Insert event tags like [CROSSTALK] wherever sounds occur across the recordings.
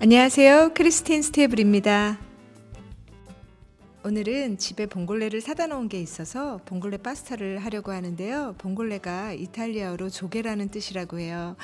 안녕하세요. 크리스틴 스테이블입니다. 오늘은 집에 봉골레를 사다 놓은 게 있어서 봉골레 파스타를 하려고 하는데요. 봉골레가 이탈리아어로 조개라는 뜻이라고 해요.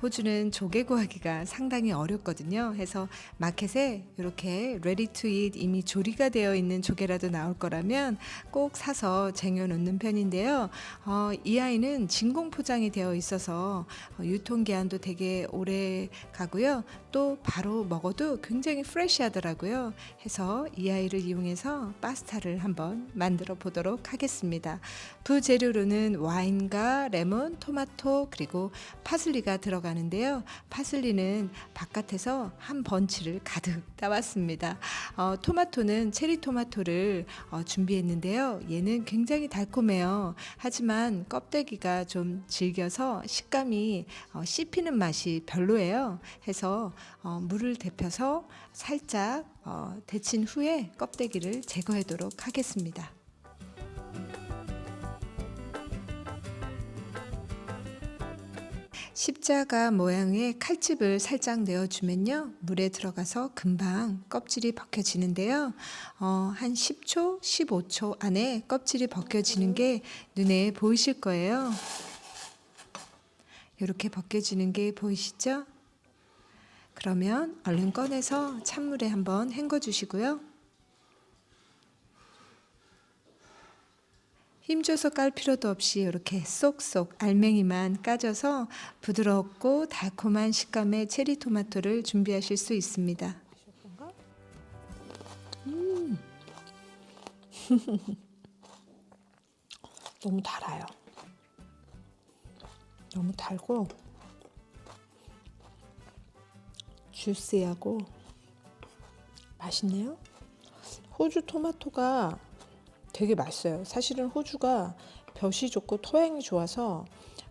호주는 조개 구하기가 상당히 어렵거든요. 해서 마켓에 이렇게 ready to eat 이미 조리가 되어 있는 조개라도 나올 거라면 꼭 사서 쟁여 놓는 편인데요. 어, 이 아이는 진공 포장이 되어 있어서 어, 유통 기한도 되게 오래 가고요. 또 바로 먹어도 굉장히 프레시하더라고요. 해서 이 아이를 이용해서 파스타를 한번 만들어 보도록 하겠습니다. 부재료로는 와인과 레몬, 토마토 그리고 파슬리가 들어가는데요. 파슬리는 바깥에서 한 번치를 가득 따왔습니다. 어, 토마토는 체리 토마토를 어, 준비했는데요. 얘는 굉장히 달콤해요. 하지만 껍데기가 좀 질겨서 식감이 어, 씹히는 맛이 별로예요. 해서 어, 물을 데펴서 살짝 어, 데친 후에 껍데기를 제거하도록 하겠습니다. 십자가 모양의 칼집을 살짝 내어주면요. 물에 들어가서 금방 껍질이 벗겨지는데요. 어, 한 10초, 15초 안에 껍질이 벗겨지는 게 눈에 보이실 거예요. 이렇게 벗겨지는 게 보이시죠? 그러면 얼른 꺼내서 찬물에 한번 헹궈 주시고요. 힘줘서 깔 필요도 없이 이렇게 쏙쏙 알맹이만 까져서 부드럽고 달콤한 식감의 체리 토마토를 준비하실 수 있습니다. [LAUGHS] 너무 달아요. 너무 달고 주시하고 맛있네요. 호주 토마토가 되게 맛있어요. 사실은 호주가 볕이 좋고 토양이 좋아서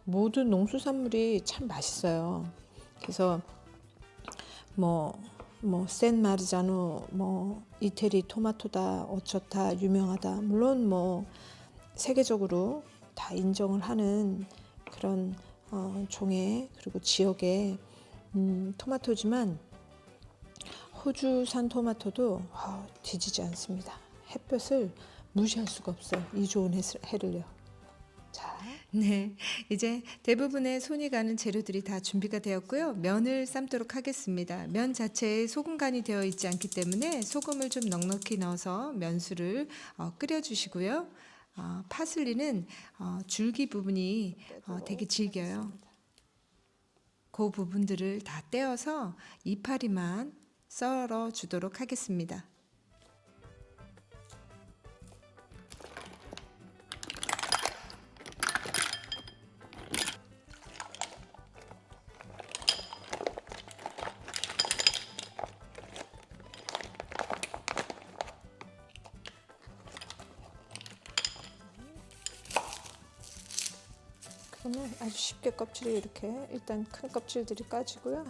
모든 농수산물이 참 맛있어요. 그래서 뭐, 뭐, 센 마르자노, 뭐, 이태리 토마토다, 어쩌다, 유명하다. 물론 뭐, 세계적으로 다 인정을 하는 그런 어, 종의 그리고 지역의 음, 토마토지만 호주산 토마토도 어, 뒤지지 않습니다. 햇볕을 무시할 수가 없어요. 이 좋은 해, 해를요. 자, 네, 이제 대부분의 손이 가는 재료들이 다 준비가 되었고요. 면을 삶도록 하겠습니다. 면 자체에 소금 간이 되어 있지 않기 때문에 소금을 좀 넉넉히 넣어서 면수를 어, 끓여주시고요. 어, 파슬리는 어, 줄기 부분이 어, 되게 질겨요. 그 부분들을 다 떼어서 이파리만 썰어 주도록 하겠습니다. 그러면 아주 쉽게 껍질이 이렇게 일단 큰 껍질들이 까지고요.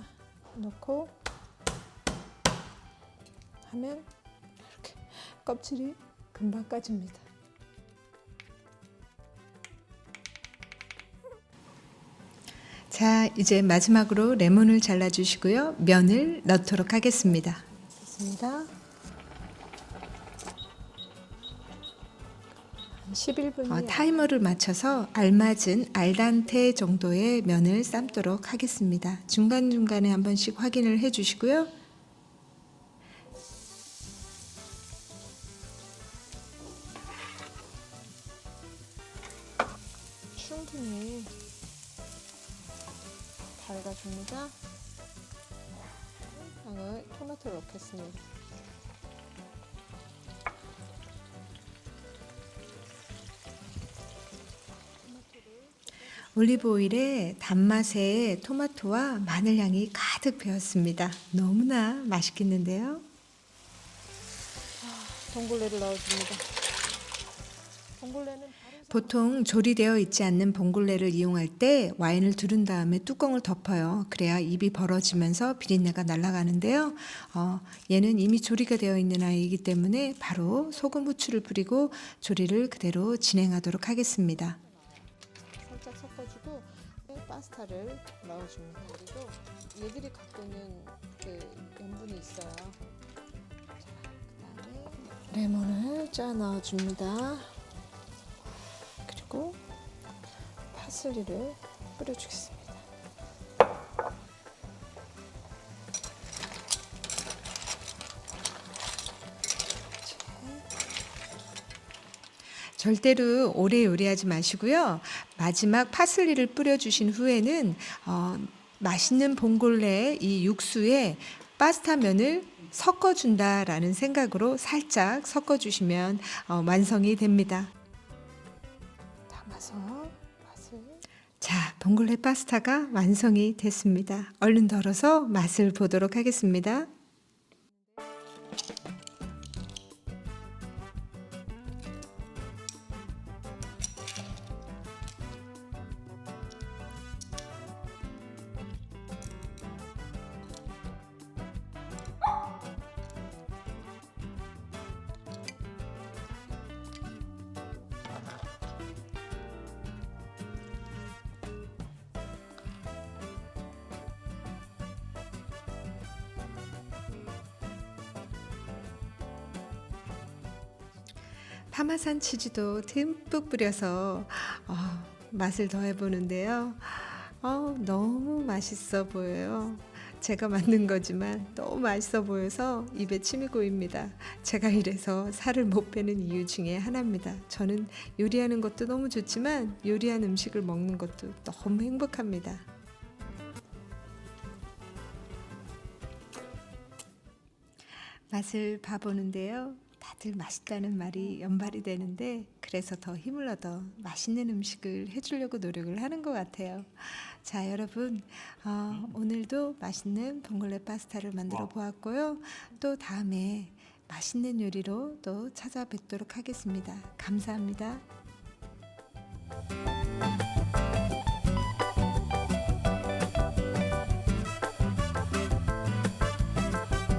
넣고 하면 이렇게 껍질이 금방 까집니다. 자, 이제 마지막으로 레몬을 잘라 주시고요. 면을 넣도록 하겠습니다. 됐습니다. 11분이 어, 타이머를 맞춰서 알맞은 알단테 정도의 면을 삶도록 하겠습니다. 중간중간에 한 번씩 확인을 해 주시고요. 충분히 달가줍니다. 양을 토마토를 넣겠습니다. 올리브 오일에 단맛의 토마토와 마늘 향이 가득 배었습니다. 너무나 맛있겠는데요. 봉골레를 넣어줍니다. 봉골레는 보통 조리되어 있지 않는 봉골레를 이용할 때 와인을 두른 다음에 뚜껑을 덮어요. 그래야 입이 벌어지면서 비린내가 날아가는데요. 어, 얘는 이미 조리가 되어 있는 아이이기 때문에 바로 소금 후추를 뿌리고 조리를 그대로 진행하도록 하겠습니다. 파스타를 넣어줍니다. 그리고 얘들이 갖고 있는 그 염분이 있어요. 자, 그다음에 레몬을 짜 넣어줍니다. 그리고 파슬리를 뿌려주겠습니다. 절대로 오래 요리하지 마시고요. 마지막 파슬리를 뿌려주신 후에는 어, 맛있는 봉골레 이 육수에 파스타 면을 섞어준다라는 생각으로 살짝 섞어주시면 어, 완성이 됩니다. 담아서 맛을 자, 봉골레 파스타가 완성이 됐습니다. 얼른 덜어서 맛을 보도록 하겠습니다. 파마산 치즈도 듬뿍 뿌려서 어, 맛을 더해 보는데요. 어, 너무 맛있어 보여요. 제가 만든 거지만 너무 맛있어 보여서 입에 침이 고입니다. 제가 이래서 살을 못 빼는 이유 중에 하나입니다. 저는 요리하는 것도 너무 좋지만 요리한 음식을 먹는 것도 너무 행복합니다. 맛을 봐보는데요. 다들 맛있다는 말이 연발이 되는데 그래서 더 힘을 얻어 맛있는 음식을 해주려고 노력을 하는 것 같아요. 자 여러분 어, 오늘도 맛있는 봉골레 파스타를 만들어 보았고요. 또 다음에 맛있는 요리로 또 찾아뵙도록 하겠습니다. 감사합니다.